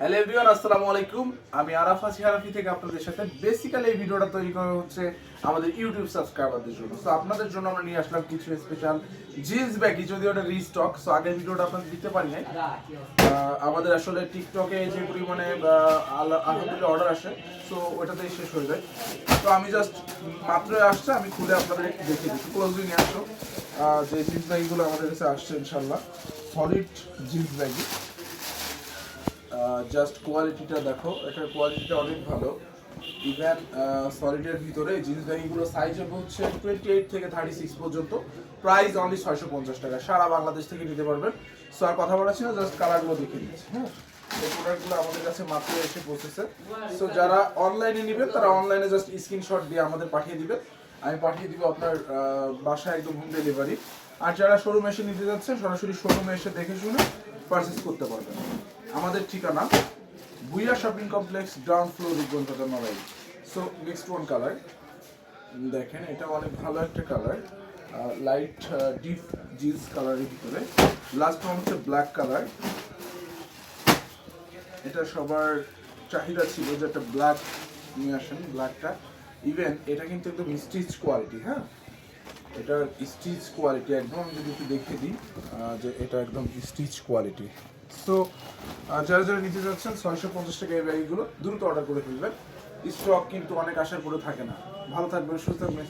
Hello everyone আসসালামু আলাইকুম। আমি আরাফ আছি হারাফি থেকে আপনাদের সাথে বেসিক্যালি এই ভিডিওটা তৈরি করা হচ্ছে আমাদের ইউটিউব সাবস্ক্রাইবারদের জন্য। সো আপনাদের জন্য আমরা নিয়ে আসলাম কিছু স্পেশাল জিন্স ব্যাগই যদি ওটা রিস্টক সো আগের ভিডিওটা আপনাদের দিতে পারি নাই। আমাদের আসলে টিকটকে যে পরিমাণে আলহামদুলিল্লাহ অর্ডার আসে সো ওটাতেই শেষ হয়ে যায়। তো আমি জাস্ট মাত্রই আসছে, আমি খুলে আপনাদের একটু দেখিয়ে দিচ্ছি। ক্লোজলি নিয়ে আসো। যে জিন্স ব্যাগগুলো আমাদের কাছে আসছে ইনশাল্লাহ সলিড জিন্স ব্যাগই জাস্ট কোয়ালিটিটা দেখো। এটার কোয়ালিটিটা অনেক ভালো। ইভেন সলিডের ভিতরে জিন্স ব্যাগগুলো সাইজ হবে হচ্ছে টোয়েন্টি এইট থেকে থার্টি সিক্স পর্যন্ত। প্রাইস অনলি ছয়শো পঞ্চাশ টাকা। সারা বাংলাদেশ থেকে নিতে পারবেন। সো আর কথা বলাচ্ছি ছিল জাস্ট কালারগুলো দেখে দিচ্ছি হ্যাঁ? এই প্রোডাক্টগুলো আমাদের কাছে মাত্র এসে পৌঁছেছে সো যারা অনলাইনে নেবেন, তারা অনলাইনে জাস্ট স্ক্রিনশট দিয়ে আমাদের পাঠিয়ে দিবেন। আমি পাঠিয়ে দিব আপনার বাসায় একদম হোম ডেলিভারি আর যারা শোরুমে এসে নিতে যাচ্ছেন, সরাসরি শোরুমে এসে দেখে শুনে পারচেস করতে পারবেন। আমাদের ঠিকানা Bhuiya shopping complex, ground floor Rupganj নড়াই so next one colour দেখেন এটা অনেক ভালো একটা কালার লাইট ডিপ জিন্স কালারের ভিতরে। লাস্ট ওয়ান হচ্ছে ব্ল্যাক কালার এটা সবার চাহিদা ছিল যে একটা ব্ল্যাক নিয়ে আসেন ব্ল্যাকটা ইভেন এটা কিন্তু একদম স্টিচ কোয়ালিটি হ্যাঁ? এটার স্টিচ কোয়ালিটি একদম আমি যদি একটু দেখিয়ে দিই যে এটা একদম স্টিচ কোয়ালিটি সো যারা যারা নিতে যাচ্ছেন, ছয়শো পঞ্চাশ টাকা এই ব্যাগগুলো দ্রুত অর্ডার করে ফেলবেন। স্টক কিন্তু অনেক আসার করে থাকে না। ভালো থাকবেন, সুস্থ থাকবেন